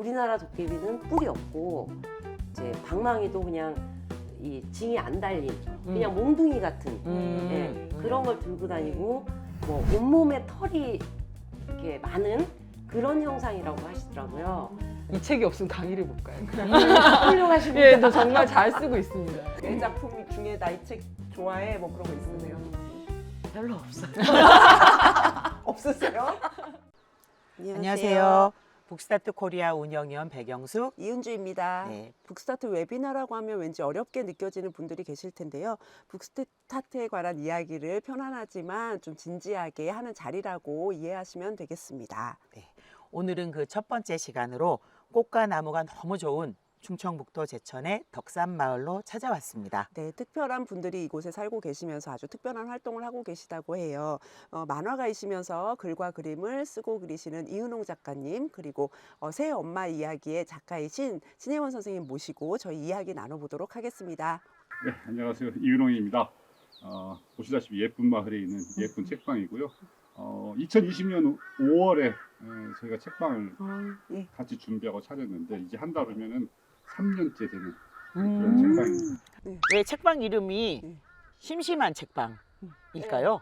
우리나라 도깨비는 뿔이 없고 이제 방망이도 그냥 이 징이 안 달린 그냥 몽둥이 같은 음. 예, 그런 걸 들고 다니고 뭐 온몸에 털이 이렇게 많은 그런 형상이라고 하시더라고요. 이 책이 없으면 강의를 못 가요. 훌륭하십니다. 예, 너 정말 잘 쓰고 있습니다. 내 작품 중에 나 이 책 좋아해 뭐 그런 거 있으세요? 별로 없어요. 없으세요? 안녕하세요. 북스타트 코리아 운영위원 백영숙. 이은주입니다. 네. 북스타트 웨비나라고 하면 왠지 어렵게 느껴지는 분들이 계실 텐데요. 북스타트에 관한 이야기를 편안하지만 좀 진지하게 하는 자리라고 이해하시면 되겠습니다. 오늘은 그 첫 번째 시간으로 꽃과 나무가 너무 좋은 충청북도 제천의 덕산마을로 찾아왔습니다. 네, 특별한 분들이 이곳에 살고 계시면서 아주 특별한 활동을 하고 계시다고 해요. 어, 만화가이시면서 글과 그림을 쓰고 그리시는 이은홍 작가님, 그리고 어, 새 엄마 이야기의 작가이신 신혜원 선생님 모시고 저희 이야기 나눠보도록 하겠습니다. 네, 안녕하세요. 이은홍입니다. 어, 보시다시피 예쁜 마을에 있는 예쁜 책방이고요. 어, 2020년 5월에 저희가 책방을 예. 같이 준비하고 차렸는데 이제 한 달 후면은 3년째 되는 그런 음. 책방입니다. 왜 책방 이름이 네. 심심한 책방일까요?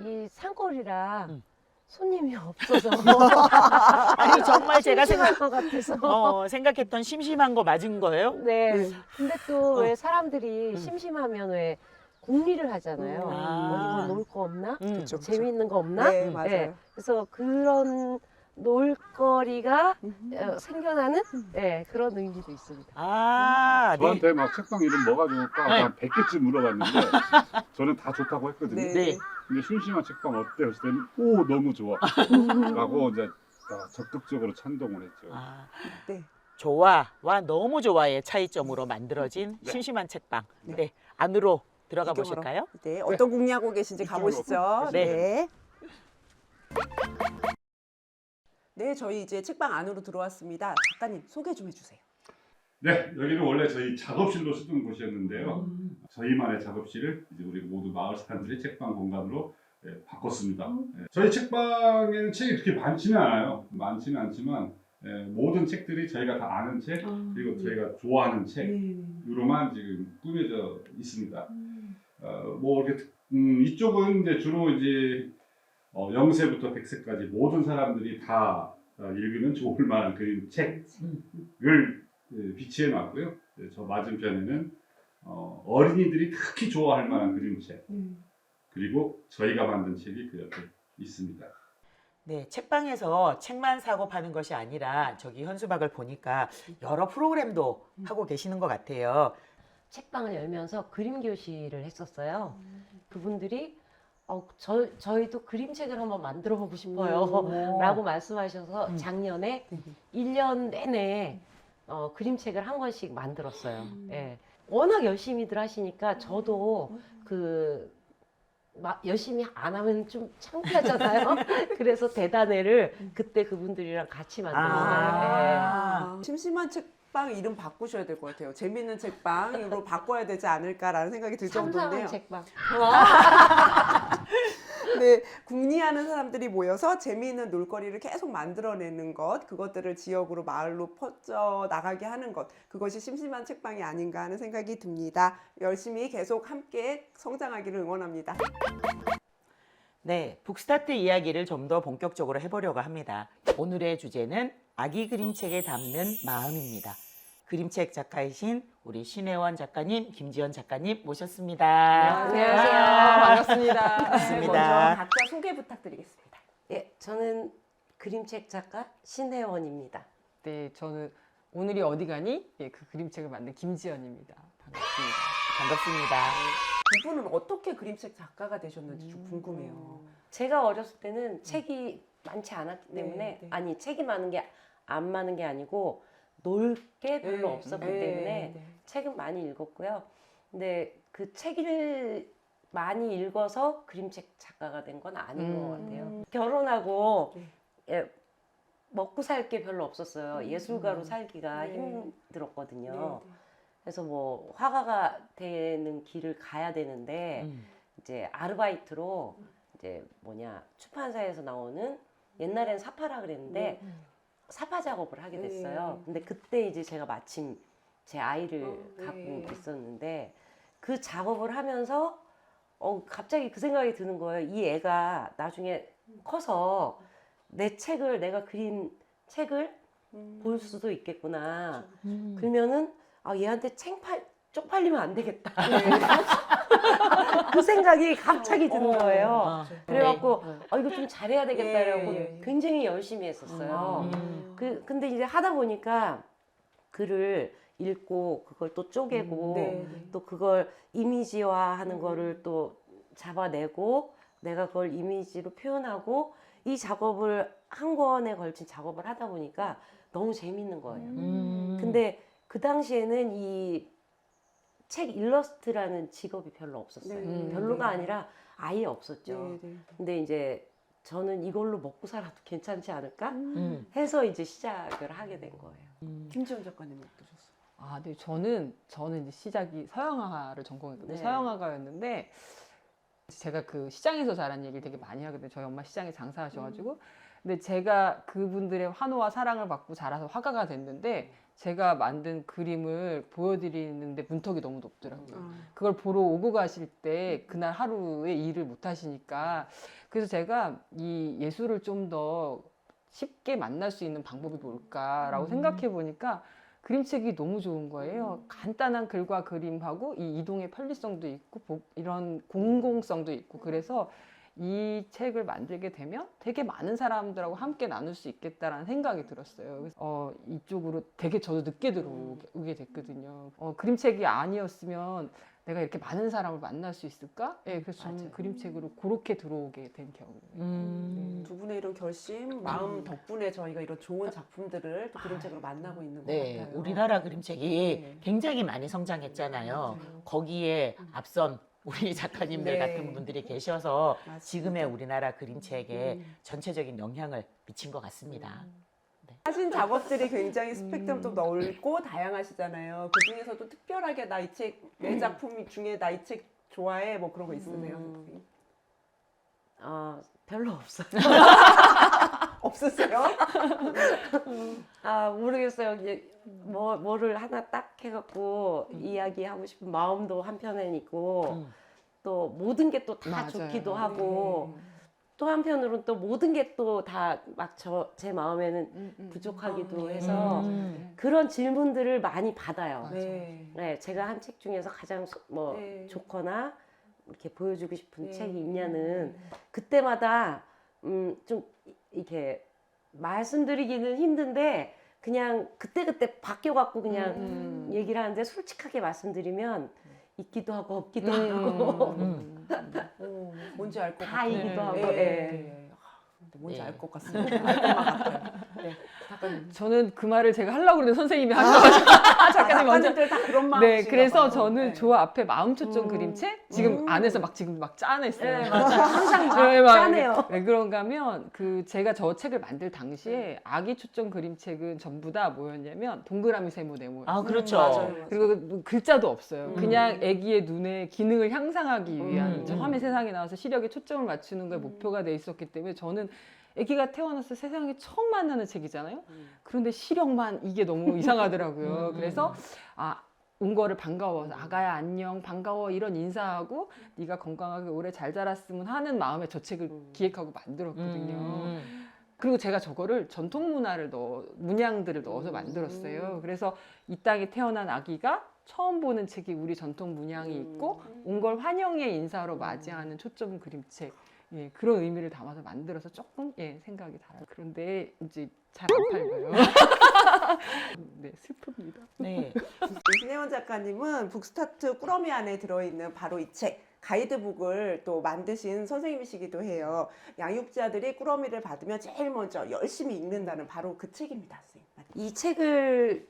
이 산골이라 음. 손님이 없어서 아니 정말 제가 심심할 생각 것 같아서. 어, 생각했던 심심한 거 맞은 거예요? 네. 네. 근데 또 어. 왜 사람들이 심심하면 왜 궁리를 하잖아요. 음. 아. 뭐놀거 없나? 음. 그쵸. 재미있는 거 없나? 네, 맞아요. 네. 그래서 그런 놀거리가 어, 생겨나는 네, 그런 의미도 있습니다. 아, 네. 저한테 막 책방 이름 뭐가 좋을까 네. 한 100개쯤 물어봤는데 저는 다 좋다고 했거든요. 네. 네. 근데 심심한 책방 어때? 했을 때는 오 너무 좋아 라고 이제 아, 적극적으로 찬동을 했죠. 아, 네. 좋아와 너무 좋아의 차이점으로 만들어진 네. 심심한 책방. 네. 네. 안으로 들어가 이쪽으로. 보실까요? 네, 어떤 궁리하고 계신지. 가보시죠. 네. 네. 네, 저희 이제 책방 안으로 들어왔습니다. 작가님 소개 좀 해주세요. 네, 여기는 원래 저희 작업실로 쓰던 곳이었는데요. 저희만의 작업실을 이제 우리 모두 마을 사람들의 책방 공간으로 예, 바꿨습니다. 예, 저희 책방에는 책이 그렇게 많지는 않아요. 많지는 않지만 예, 모든 책들이 저희가 다 아는 책 그리고 저희가 좋아하는 책으로만 지금 꾸며져 있습니다. 어, 뭐 이렇게 특- 음, 이쪽은 이제 주로 이제 어, 0세부터 100세까지 모든 사람들이 다 어, 읽으면 좋을 만한 그림 책을 예, 비치해 놨고요. 예, 저 맞은편에는 어, 어린이들이 특히 좋아할 만한 그림책 그리고 저희가 만든 책이 그 옆에 있습니다. 네, 책방에서 책만 사고 파는 것이 아니라 저기 현수막을 보니까 여러 프로그램도 하고 계시는 것 같아요. 책방을 열면서 그림 교실을 했었어요. 그분들이 어, 저, 저희도 그림책을 한번 만들어 보고 싶어요. 라고 말씀하셔서 음. 작년에 1년 내내 어, 그림책을 한 권씩 만들었어요. 음. 예. 워낙 열심히들 하시니까 저도 그 막 열심히 안 하면 좀 창피하잖아요. 그래서 대단해를 그때 그분들이랑 같이 만든 거예요. 예. 아, 심심한 책 방 이름 바꾸셔야 될 것 같아요. 재밌는 책방으로 바꿔야 되지 않을까라는 생각이 들 정도인데요. 책방. 네, 궁리하는 사람들이 모여서 재미있는 놀거리를 계속 만들어내는 것, 그것들을 지역으로 마을로 퍼져 나가게 하는 것, 그것이 심심한 책방이 아닌가 하는 생각이 듭니다. 열심히 계속 함께 성장하기를 응원합니다. 네, 북스타트 이야기를 좀 더 본격적으로 해보려고 합니다. 오늘의 주제는 아기 그림책에 담는 마음입니다. 그림책 작가이신 우리 신혜원 작가님, 김지연 작가님 모셨습니다. 안녕하세요. 반갑습니다. 반갑습니다. 먼저 각자 소개 부탁드리겠습니다. 예, 저는 그림책 작가 신혜원입니다. 네, 저는 오늘이 어디 가니? 예, 그 그림책을 만든 김지연입니다. 반갑습니다. 반갑습니다. 두 분은 어떻게 그림책 작가가 되셨는지 좀 궁금해요. 제가 어렸을 때는 책이 많지 않았기 네, 때문에 네. 아니 책이 많은 게 안 많은 게 아니고 놀 게 별로 네, 없었기 네, 때문에 네. 책은 많이 읽었고요. 근데 그 책을 많이 읽어서 그림책 작가가 된 건 아닌 것 음. 같아요. 결혼하고 네. 예, 먹고 살 게 별로 없었어요. 음. 예술가로 살기가 네. 힘들었거든요. 네, 그래서 뭐 화가가 되는 길을 가야 되는데 음. 이제 아르바이트로 이제 뭐냐 출판사에서 나오는 옛날엔 사파라 그랬는데 네. 사파 작업을 하게 됐어요. 네. 근데 그때 이제 제가 마침 제 아이를 어, 네. 갖고 있었는데 그 작업을 하면서 어 갑자기 그 생각이 드는 거예요. 이 애가 나중에 커서 내 책을 내가 그린 책을 음. 볼 수도 있겠구나. 음. 그러면은 아 얘한테 책 팔 쪽팔리면 안 되겠다. 네. 그 생각이 갑자기 드는 어, 거예요. 어. 그래갖고 네. 아 이거 좀 잘해야 되겠다라고 예, 예. 굉장히 열심히 했었어요. 음. 그 근데 이제 하다 보니까 글을 읽고 그걸 또 쪼개고 네, 네. 또 그걸 이미지화하는 거를 또 잡아내고 내가 그걸 이미지로 표현하고 이 작업을 한 권에 걸친 작업을 하다 보니까 너무 재밌는 거예요. 음. 근데 그 당시에는 이 책 일러스트라는 직업이 별로 없었어요. 네. 별로가 아니라 아예 없었죠. 네, 네. 근데 이제 저는 이걸로 먹고 살아도 괜찮지 않을까 음. 해서 이제 시작을 하게 된 거예요. 음. 김지원 작가님 어떠셨어요? 아, 네, 저는 저는 이제 시작이 서양화를 전공했거든요. 네. 서양화가였는데 제가 그 시장에서 자란 얘기를 되게 많이 하거든요. 저희 엄마 시장에 장사하셔가지고. 근데 제가 그분들의 환호와 사랑을 받고 자라서 화가가 됐는데 제가 만든 그림을 보여드리는데 문턱이 너무 높더라고요. 아. 그걸 보러 오고 가실 때 그날 하루에 일을 못 하시니까 그래서 제가 이 예술을 좀 더 쉽게 만날 수 있는 방법이 뭘까라고 음. 생각해 보니까 그림책이 너무 좋은 거예요. 간단한 글과 그림하고 이 이동의 편리성도 있고 보- 이런 공공성도 있고 그래서 이 책을 만들게 되면 되게 많은 사람들하고 함께 나눌 수 있겠다라는 생각이 들었어요. 그래서 어, 이쪽으로 되게 저도 늦게 들어오게 됐거든요. 어, 그림책이 아니었으면 내가 이렇게 많은 사람을 만날 수 있을까? 예, 그래서 저는 맞아요. 그림책으로 그렇게 들어오게 된 경우예요. 음. 두 분의 이런 결심, 마음 덕분에 저희가 이런 좋은 작품들을 또 그림책으로 만나고 있는 것 네, 같아요. 우리나라 그림책이 네. 굉장히 많이 성장했잖아요. 거기에 앞선 우리 작가님들 네. 같은 분들이 계셔서 맞습니다. 지금의 우리나라 그림책에 음. 전체적인 영향을 미친 것 같습니다. 하신 작업들이 굉장히 스펙트럼도 넓고 다양하시잖아요. 그 중에서도 특별하게 나 이 책 내 작품 중에 나 이 책 좋아해 뭐 그런 거 있으세요? 음. 아 별로 없어요. 없으세요? 아 모르겠어요. 이제 뭐 뭐를 하나 딱 해갖고 이야기하고 싶은 마음도 한편엔 있고 음. 또 모든 게 또 다 맞아요. 좋기도 네. 하고 또 한편으로는 또 모든 게 또 다 막 저 제 마음에는 음, 부족하기도 아, 네. 해서 음. 그런 질문들을 많이 받아요. 네. 네, 제가 한 책 중에서 가장 소- 뭐 네. 좋거나 이렇게 보여주고 싶은 네. 책이 있냐는 그때마다 음, 좀 이렇게 말씀드리기는 힘든데 그냥 그때 그때 바뀌어 갖고 그냥 음. 얘기를 하는데 솔직하게 말씀드리면 있기도 하고 없기도 음. 하고 음. 어, 뭔지 알것다 같아요. 이기도 하고 네. 예. 네. 아, 뭔지 네. 알것 같습니다. 알 것만 같아요. 네. 작가님. 저는 그 말을 제가 하려고 그랬는데 선생님이 하셔가지고 아, 작가님 먼저 작가님들 다 그런 마음. 네, 그래서 저는 조 앞에 마음 초점 음. 그림책 지금 음. 안에서 막 지금 막 짜냈어요. 네, 맞아요. 항상 막 네, 막 짜네요. 왜 그런가 하면 그 제가 저 책을 만들 당시에 아기 초점 그림책은 전부 다 뭐였냐면 동그라미 세모 네모. 아, 그렇죠. 음, 맞아요. 그리고 그 글자도 없어요. 음. 그냥 아기의 눈에 기능을 향상하기 위한 음. 저 화면 세상에 나와서 시력에 초점을 맞추는 거에 음. 목표가 돼 있었기 때문에 저는 아기가 태어나서 세상에 처음 만나는 책이잖아요. 음. 그런데 시력만 이게 너무 이상하더라고요. 음. 그래서 아. 온 거를 반가워서 아가야 안녕 반가워 이런 인사하고 네가 건강하게 오래 잘 자랐으면 하는 마음에 저 책을 음. 기획하고 만들었거든요. 음. 그리고 제가 저거를 전통 문화를 넣어 문양들을 넣어서 음. 만들었어요. 그래서 이 땅에 태어난 아기가 처음 보는 책이 우리 전통 문양이 있고 온 걸 환영의 인사로 맞이하는 초점 그림책 예, 그런 의미를 담아서 만들어서 조금 예, 생각이 달아요. 그런데 이제 잘 안 팔려요. 네, 슬픕니다. 네. 신혜원 작가님은 북스타트 꾸러미 안에 들어있는 바로 이 책 가이드북을 또 만드신 선생님이시기도 해요. 양육자들이 꾸러미를 받으면 제일 먼저 열심히 읽는다는 바로 그 책입니다. 선생님. 이 책을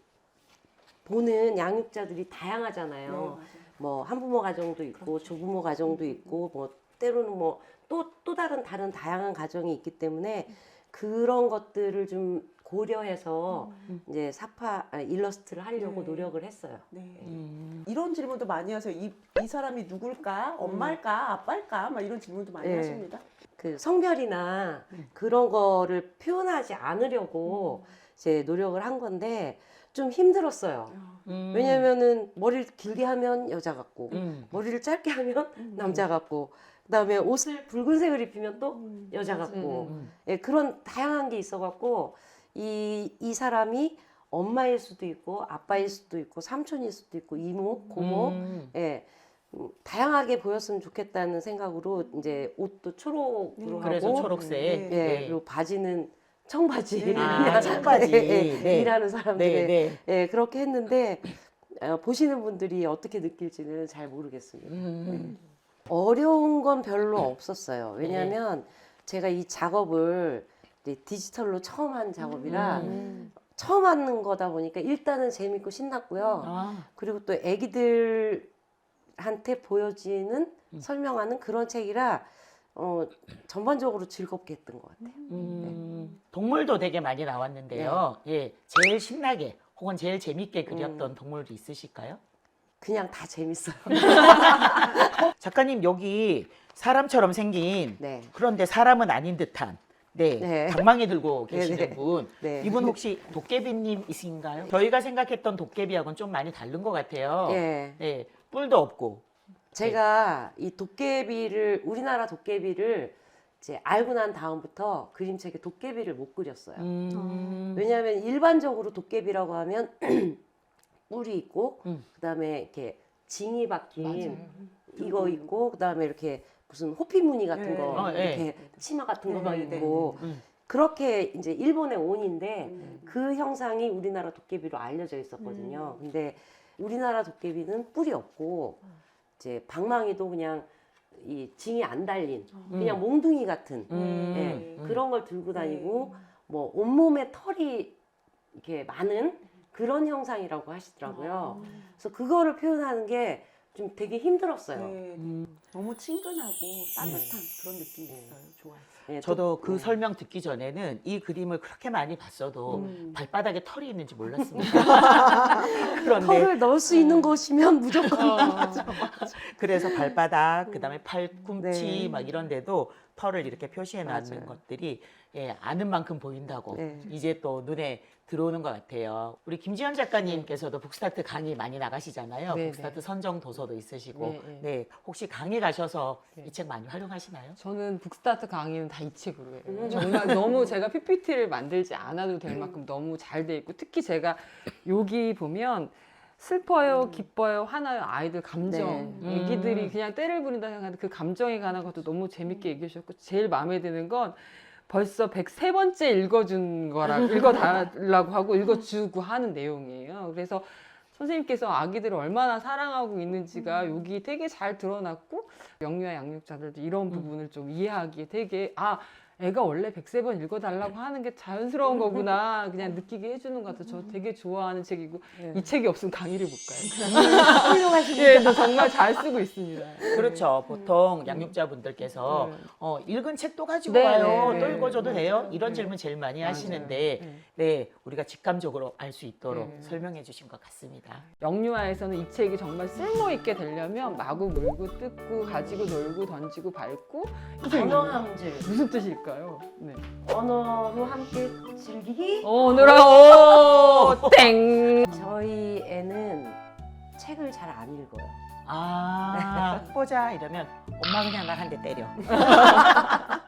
보는 양육자들이 네, 다양하잖아요. 맞아요. 뭐 한부모 가정도 있고 조부모 가정도 있고 뭐 때로는 뭐또또 다른 다른 다양한 가정이 있기 때문에 그런 것들을 좀 고려해서 이제 사파 아, 일러스트를 하려고 네. 노력을 했어요. 네. 음. 이런 질문도 많이 하세요. 이, 이 사람이 누굴까? 엄마일까? 아빠일까? 막 이런 질문도 많이 네. 하십니다. 그 성별이나 그런 거를 표현하지 않으려고 이제 노력을 한 건데 좀 힘들었어요. 음. 왜냐면은 머리를 길게 하면 여자 같고 음. 머리를 짧게 하면 남자 같고 그다음에 옷을 붉은색을 입히면 또 여자 같고 음. 예, 그런 다양한 게 있어갖고 이, 이 사람이 엄마일 수도 있고 아빠일 수도 있고 삼촌일 수도 있고 이모 고모 음. 예 음, 다양하게 보였으면 좋겠다는 생각으로 이제 옷도 초록으로 음, 그래서 하고 초록색. 네. 예 그리고 바지는 청바지 네. 아, 청바지. 예, 예, 네. 일하는 사람들의 네, 네. 예 그렇게 했는데 어, 보시는 분들이 어떻게 느낄지는 잘 모르겠습니다. 음. 어려운 건 별로 없었어요. 왜냐하면 제가 이 작업을 디지털로 처음 한 작업이라 음. 처음 하는 거다 보니까 일단은 재밌고 신났고요. 아, 그리고 또 애기들한테 보여지는 음. 설명하는 그런 책이라 어, 전반적으로 즐겁게 했던 것 같아요. 음. 동물도 되게 많이 나왔는데요. 예, 제일 신나게 혹은 제일 재밌게 그렸던 동물도 있으실까요? 그냥 다 재밌어요. 작가님 여기 사람처럼 생긴 네. 그런데 사람은 아닌 듯한 네, 네. 방망이 들고 계시는 네, 네. 분 네. 이분 혹시 도깨비님이신가요? 저희가 생각했던 도깨비하고는 좀 많이 다른 것 같아요. 예. 네, 뿔도 없고 제가 이 도깨비를 우리나라 도깨비를 이제 알고 난 다음부터 그림책에 도깨비를 못 그렸어요. 음. 왜냐하면 일반적으로 도깨비라고 하면 뿔이 있고 음. 그다음에 이렇게 징이 박힌 맞아요. 이거 있고 그다음에 이렇게 무슨 호피 무늬 같은 네. 거 어, 네. 이렇게 치마 같은 거 막 네, 네, 있고 네, 네. 그렇게 이제 일본의 온인데 음. 그 형상이 우리나라 도깨비로 알려져 있었거든요. 음. 근데 우리나라 도깨비는 뿔이 없고 이제 방망이도 그냥 이 징이 안 달린 그냥 몽둥이 같은 음. 예, 음. 그런 걸 들고 다니고 뭐 온몸에 털이 이렇게 많은 그런 형상이라고 하시더라고요. 그래서 그거를 표현하는 게 좀 되게 힘들었어요. 네, 음. 너무 친근하고 따뜻한 그런 느낌이 네. 있어요. 좋아요. 예, 저도 도- 그 네. 설명 듣기 전에는 이 그림을 그렇게 많이 봤어도 음. 발바닥에 털이 있는지 몰랐습니다. 그런데 털을 넣을 수 있는 곳이면 무조건 그래서 발바닥, 그다음에 팔꿈치 네. 막 이런 데도 털을 이렇게 표시해 놨는 맞아요. 것들이 예, 아는 만큼 보인다고 네. 이제 또 눈에 들어오는 것 같아요. 우리 김지현 작가님께서도 북스타트 강의 많이 나가시잖아요. 네, 북스타트 선정 도서도 있으시고, 네, 네. 네, 혹시 강의 가셔서 네. 이책 많이 활용하시나요? 저는 북스타트 강의는 다 이 책으로 해요. 음. 정말 너무 제가 PPT를 만들지 않아도 될 만큼 너무 잘 돼 있고 특히 제가 여기 보면 슬퍼요, 기뻐요, 화나요, 아이들 감정, 네. 애기들이 음. 그냥 때를 부린다 생각하는데 그 감정에 관한 것도 너무 재밌게 얘기해 주셨고 제일 마음에 드는 건 벌써 103번째 읽어준 거라 읽어달라고 하고 읽어주고 하는 내용이에요. 그래서 선생님께서 아기들을 얼마나 사랑하고 있는지가 여기 되게 잘 드러났고 영유아 양육자들도 이런 부분을 좀 이해하기에 되게 아 애가 원래 103번 읽어달라고 하는 게 자연스러운 거구나 그냥 느끼게 해주는 것 같아서 저 되게 좋아하는 책이고 이 책이 없으면 강의를 못 가요. 훌륭하십니다. 예, 저 정말 잘 쓰고 있습니다. 그렇죠. 보통 양육자분들께서 네. 어, 읽은 책도 가지고 네, 와요. 네, 또 네. 읽어줘도 돼요? 맞아요. 이런 네. 질문 제일 많이. 하시는데, 네. 네, 우리가 직감적으로 알 수 있도록 네. 설명해 주신 것 같습니다. 영유아에서는 이 책이 정말 쓸모 있게 되려면 마구 물고 뜯고 가지고 놀고 던지고 밟고 언어 함줄, 무슨 뜻일까 요? 네. 언어로 함께 즐기기. 오늘아 오 땡. 저희 애는 책을 잘 안 읽어요. 아, 보자 이러면 엄마 그냥 나한 대 때려.